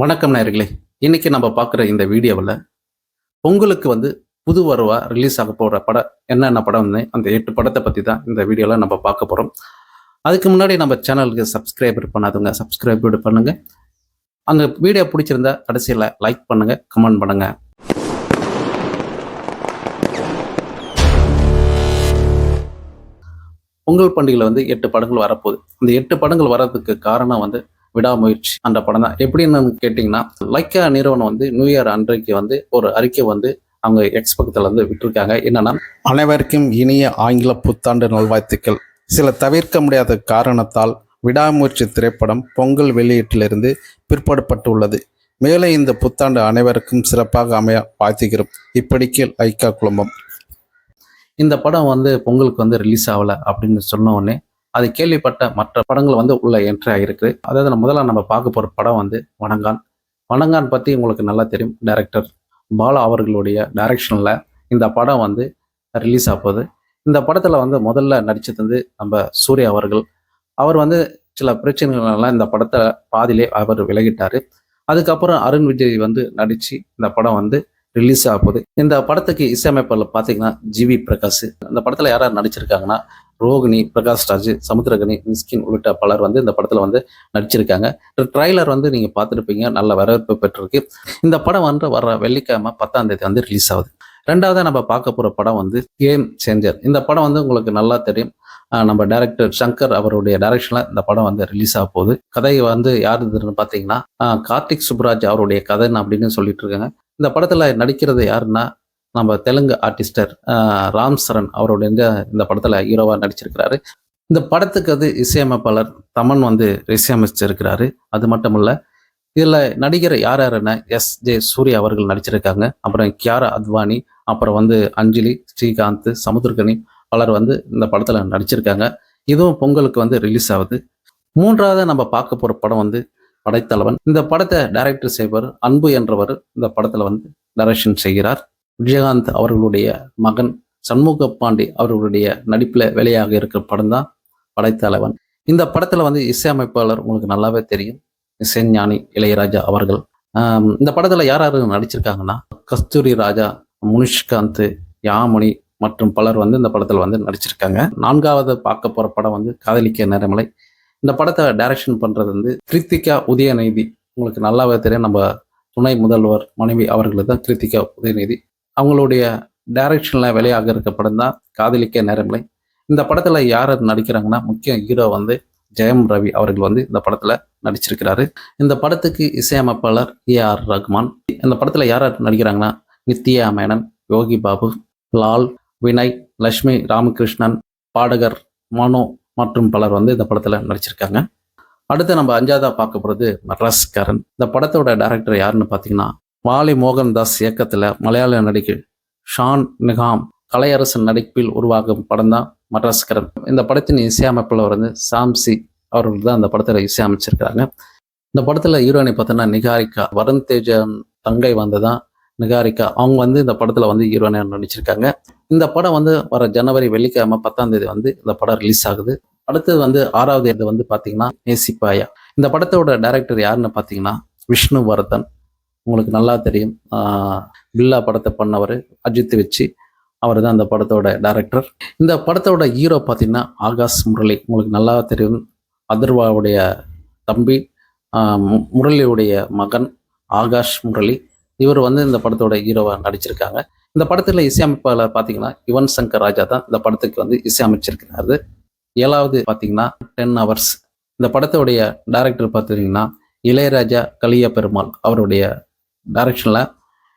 வணக்கம் நேர்களே இன்னைக்கு நம்ம பார்க்குற இந்த வீடியோவில் பொங்கலுக்கு வந்து புது வருவாக ரிலீஸ் ஆக போகிற படம் என்னென்ன படம்னு அந்த எட்டு படத்தை பற்றி தான் இந்த வீடியோவில் நம்ம பார்க்க போகிறோம் அதுக்கு முன்னாடி நம்ம சேனலுக்கு சப்ஸ்கிரைபர் பண்ணாதவங்க சப்ஸ்கிரைபர் பண்ணுங்கள் அந்த வீடியோ பிடிச்சிருந்தா கடைசியில் லைக் பண்ணுங்கள் கமெண்ட் பண்ணுங்கள் பொங்கல் பண்டிகையில் வந்து எட்டு படங்கள் வரப்போகுது. இந்த எட்டு படங்கள் வர்றதுக்கு காரணம் வந்து விடாமுயற்சி. அந்த படம் தான். எப்படின்னு கேட்டிங்கன்னா லைக்கா நிறுவனம் வந்து நியூ இயர் அன்றைக்கு வந்து ஒரு அறிக்கை வந்து அவங்க எக்ஸ் பக்கத்தில் வந்து விட்டுருக்காங்க. என்னன்னா அனைவருக்கும் இனிய ஆங்கில புத்தாண்டு நல்வாழ்த்துக்கள். சில தவிர்க்க முடியாத காரணத்தால் விடாமுயற்சி திரைப்படம் பொங்கல் வெளியீட்டிலிருந்து பிற்படுத்தப்பட்டுள்ளது மேலே இந்த புத்தாண்டு அனைவருக்கும் சிறப்பாக அமைய வாழ்த்துகிறோம். இப்படிக்கு லைக்கா குழுமம் இந்த படம் வந்து பொங்கலுக்கு வந்து ரிலீஸ் ஆகலை அப்படின்னு சொன்ன உடனே அது கேள்விப்பட்ட மற்ற படங்கள் வந்து உள்ள என்ட்ரி ஆகிருக்கு அதாவது முதல்ல நம்ம பார்க்க போகிற படம் வந்து வணங்கான். வணங்கான் பற்றி உங்களுக்கு நல்லா தெரியும். டைரக்டர் பாலா அவர்களுடைய டைரக்ஷனில் இந்த படம் வந்து ரிலீஸ் ஆகுது இந்த படத்தில் வந்து முதல்ல நடித்தது வந்து நம்ம சூர்யா அவர்கள். அவர் வந்து சில பிரச்சனைகள்லாம் இந்த படத்தை பாதியிலே அவர் விலகிட்டார். அதுக்கப்புறம் அருண் விஜய் வந்து நடித்து இந்த படம் வந்து ரிலீஸ் ஆகுது இந்த படத்துக்கு இசையமைப்பில் பார்த்தீங்கன்னா ஜிவி பிரகாஷ். இந்த படத்தில் யாராவது நடிச்சிருக்காங்கன்னா ரோகிணி பிரகாஷ் ராஜ் சமுத்திரகனி மிஸ்கின் உள்ளிட்ட பலர் வந்து இந்த படத்தில் வந்து நடிச்சிருக்காங்க. ட்ரைலர் வந்து நீங்கள் பார்த்துருப்பீங்க. நல்ல வரவேற்பு பெற்றிருக்கு. இந்த படம் வந்து வர வெள்ளிக்கிழமை பத்தாம் தேதி வந்து ரிலீஸ் ஆகுது. ரெண்டாவதாக நம்ம பார்க்க போகிற படம் வந்து கேம் சேஞ்சர் இந்த படம் வந்து உங்களுக்கு நல்லா தெரியும். நம்ம டைரக்டர் சங்கர் அவருடைய டைரக்ஷனில் இந்த படம் வந்து ரிலீஸ் ஆக போகுது. கதை வந்து யார் இதுன்னு பார்த்தீங்கன்னா கார்த்திக் சுப்ராஜ் அவருடைய கதைன்னு அப்படின்னு சொல்லிட்டு இருக்காங்க. இந்த படத்தில் நடிக்கிறது யாருன்னா நம்ம தெலுங்கு ஆர்டிஸ்டர் ராம் சரண் அவருடைய இந்த படத்தில் ஹீரோவாக நடிச்சிருக்கிறாரு. இந்த படத்துக்கு அது இசையமைப்பாளர் தமன் வந்து இசையமைச்சிருக்கிறாரு. அது மட்டும் இல்லை இதில் நடிகர் யார் யாருன்னா எஸ் ஜே சூர்யா அவர்கள் நடிச்சிருக்காங்க. அப்புறம் கியாரா அத்வானி அப்புறம் வந்து அஞ்சலி ஸ்ரீகாந்த் சமுத்திரகனி பலர் வந்து இந்த படத்தில் நடிச்சிருக்காங்க. இதுவும் பொங்கலுக்கு வந்து ரிலீஸ் ஆகுது. மூன்றாவது நம்ம பார்க்க போகிற படம் வந்து படைத்தலைவன். இந்த படத்தை டைரக்டர் செய்வர் அன்பு என்றவர் இந்த படத்தில் வந்து டைரக்ஷன் செய்கிறார். விஜயகாந்த் அவர்களுடைய மகன் சண்முக பாண்டி அவர்களுடைய நடிப்பில் வெளியாக இருக்கிற படம் தான் படைத்தலைவன். இந்த படத்தில் வந்து இசையமைப்பாளர் உங்களுக்கு நல்லாவே தெரியும். இசைஞானி இளையராஜா அவர்கள். இந்த படத்தில் யார் யார் நடிச்சிருக்காங்கன்னா கஸ்தூரி ராஜா முனிஷ்காந்த் யாமணி மற்றும் பலர் வந்து இந்த படத்தில் வந்து நடிச்சிருக்காங்க. நான்காவது பார்க்க போகிற படம் வந்து காதலிக்க நேரமலை. இந்த படத்தை டைரக்ஷன் பண்ணுறது வந்து கிருத்திகா உதயநிதி. உங்களுக்கு நல்லாவே தெரியும். நம்ம துணை முதல்வர் மனைவி அவர்களுக்கு தான் கிருத்திகா உதயநிதி. அவங்களுடைய டைரக்ஷனில் வெளியாக இருக்க படம் தான் காதலிக்க நேரமில்லை இந்த படத்தில் யார் நடிக்கிறாங்கன்னா முக்கிய ஹீரோ வந்து ஜெயம் ரவி அவர்கள் வந்து இந்த படத்தில் நடிச்சிருக்கிறாரு. இந்த படத்துக்கு இசையமைப்பாளர் ஏ ஆர் ரஹ்மான் இந்த படத்தில் யார் யார் நடிக்கிறாங்கன்னா நித்யா மேனன் யோகி பாபு லால் வினய் லக்ஷ்மி ராமகிருஷ்ணன் பாடகர் மனோ மற்றும் பலர் வந்து இந்த படத்தில் நடிச்சிருக்காங்க. அடுத்து நம்ம அஞ்சாதா பார்க்க போகிறது மட்ராஸ்காரன் இந்த படத்தோட டைரக்டர் யாருன்னு பார்த்தீங்கன்னா வாலி மோகன்தாஸ் இயக்கத்தில் மலையாள நடிகர் ஷான் நிகாம் கலையரசன் நடிப்பில் உருவாகும் படம் தான் மட்ராஸ்கரன். இந்த படத்தின் இசையமைப்பில் வந்து சாம்சி அவர்கள் தான் அந்த படத்தில் இசையமைச்சிருக்கிறாங்க இந்த படத்தில் ஹீரோயினை பார்த்தோன்னா நிகாரிகா. வருண் தேஜன் தங்கை வந்து தான் நிகாரிகா. அவங்க வந்து இந்த படத்தில் வந்து ஹீரோயினை நடிச்சிருக்காங்க. இந்த படம் வந்து வர ஜனவரி வெள்ளிக்கிழமை பத்தாம் தேதி வந்து இந்த படம் ரிலீஸ் ஆகுது. அடுத்தது வந்து ஆறாவது இது வந்து பார்த்தீங்கன்னா நேசிப்பாயா இந்த படத்தோட டைரக்டர் யாருன்னு பார்த்தீங்கன்னா விஷ்ணு வர்தன் உங்களுக்கு நல்லா தெரியும். பில்லா படத்தை பண்ணவர் அஜித் வச்சு அவர் தான் அந்த படத்தோட டைரக்டர் இந்த படத்தோட ஹீரோ பார்த்தீங்கன்னா ஆகாஷ் முரளி. உங்களுக்கு நல்லா தெரியும். அதர்வாவுடைய தம்பி முரளியுடைய மகன் ஆகாஷ் முரளி. இவர் வந்து இந்த படத்தோட ஹீரோவாக நடிச்சிருக்காங்க. இந்த படத்தில் இசையமைப்பாளர் பார்த்தீங்கன்னா யுவன் சங்கர் ராஜா தான் இந்த படத்துக்கு வந்து இசையமைச்சிருக்கிறாரு. ஏழாவது பார்த்தீங்கன்னா டென் ஹவர்ஸ் இந்த படத்தோடைய டைரக்டர் பார்த்தீங்கன்னா இளையராஜா கலிய பெருமாள் அவருடைய டைரக்ஷனில்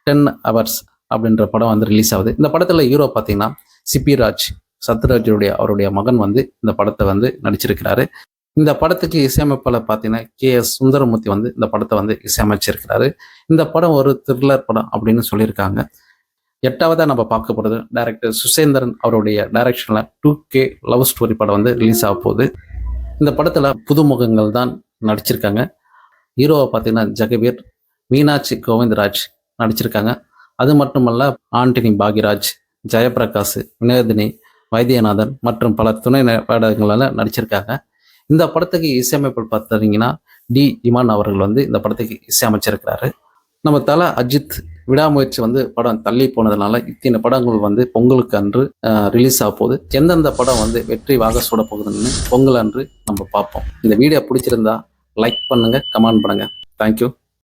டென் ஹவர்ஸ் அப்படின்ற படம் வந்து ரிலீஸ் ஆகுது. இந்த படத்தில் ஹீரோ பார்த்தீங்கன்னா சிபி ராஜ் அவருடைய மகன் வந்து இந்த படத்தை வந்து நடிச்சிருக்கிறாரு. இந்த படத்துக்கு இசையமைப்பாளர் பார்த்தீங்கன்னா கே எஸ் சுந்தரமூர்த்தி வந்து இந்த படத்தை வந்து இசையமைச்சிருக்கிறாரு. இந்த படம் ஒரு த்ரில்லர் படம் அப்படின்னு சொல்லியிருக்காங்க. எட்டாவதாக நம்ம பார்க்க போகிறது டைரக்டர் சுசேந்திரன் அவருடைய டைரக்ஷனில் டூ கே லவ் ஸ்டோரி படம் வந்து ரிலீஸ் ஆக போகுது. இந்த படத்தில் புதுமுகங்கள் தான் நடிச்சிருக்காங்க. ஹீரோவை பார்த்தீங்கன்னா ஜெகவீர் மீனாட்சி கோவிந்தராஜ் நடிச்சிருக்காங்க. அது மட்டுமல்ல ஆண்டனி பாகிராஜ் ஜெயபிரகாஷ் வினோதினி வைத்தியநாதன் மற்றும் பல துணை வேடங்களில் நடிச்சிருக்காங்க. இந்த படத்துக்கு இசையமைப்பு பார்த்தீங்கன்னா டி. இமான் அவர்கள் வந்து இந்த படத்துக்கு இசையமைச்சிருக்கிறாரு. நம்ம தல அஜித் விடாமுயற்சி வந்து படம் தள்ளி போனதுனால இத்தனை படங்கள் வந்து பொங்கலுக்கு அன்று ரிலீஸ் ஆக போகுது. எந்தெந்த படம் வந்து வெற்றி வாக சூட போகுதுன்னு பொங்கல் அன்று நம்ம பார்ப்போம். இந்த வீடியோ பிடிச்சிருந்தா லைக் பண்ணுங்க கமெண்ட் பண்ணுங்க. தேங்க்யூ